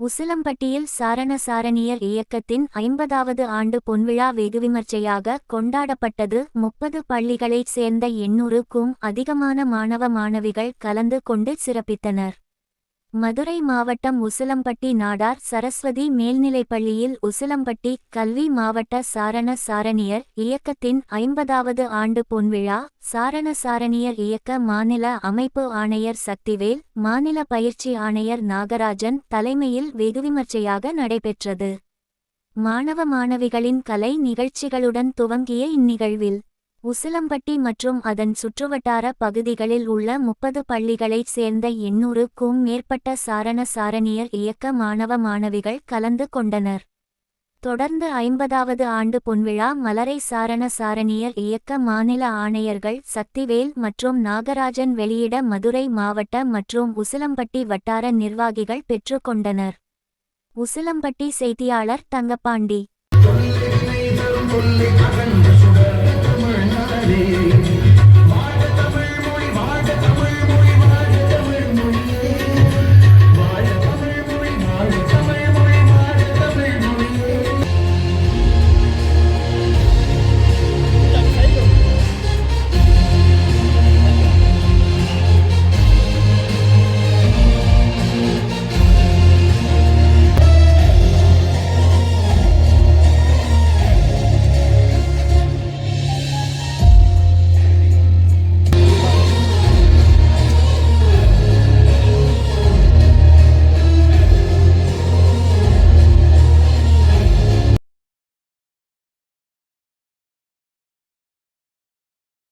உசிலம்பட்டியில் சாரண சாரணியர் இயக்கத்தின் ஐம்பதாவது ஆண்டு பொன்விழா வெகுவிமர்சையாக கொண்டாடப்பட்டது. முப்பது பள்ளிகளைச் சேர்ந்த எண்ணூறுக்கும் அதிகமான மாணவ மாணவிகள் கலந்து கொண்டு சிறப்பித்தனர். மதுரை மாவட்டம் உசிலம்பட்டி நாடார் சரஸ்வதி மேல்நிலைப்பள்ளியில் உசிலம்பட்டி கல்வி மாவட்ட சாரண சாரணியர் இயக்கத்தின் ஐம்பதாவது ஆண்டு பொன்விழா சாரண சாரணியர் இயக்க மாநில அமைப்பு ஆணையர் சக்திவேல் மாநில பயிற்சி ஆணையர் நாகராஜன் தலைமையில் வெகுவிமர்சையாக நடைபெற்றது. மாணவ மாணவிகளின் கலை நிகழ்ச்சிகளுடன் துவங்கிய இந்நிகழ்வில் உசிலம்பட்டி மற்றும் அதன் சுற்றுவட்டார பகுதிகளில் உள்ள முப்பது பள்ளிகளைச் சேர்ந்த எண்ணூறுக்கும் மேற்பட்ட சாரண சாரணியர் இயக்க மாணவ மாணவிகள் கலந்து கொண்டனர். தொடர்ந்து ஐம்பதாவது ஆண்டு பொன்விழா மலரை சாரண சாரணியர் இயக்க மாநில ஆணையர்கள் சக்திவேல் மற்றும் நாகராஜன் வெளியிட மதுரை மாவட்ட மற்றும் உசிலம்பட்டி வட்டார நிர்வாகிகள் பெற்றுக்கொண்டனர் உசிலம்பட்டி செய்தியாளர் தங்கப்பாண்டி.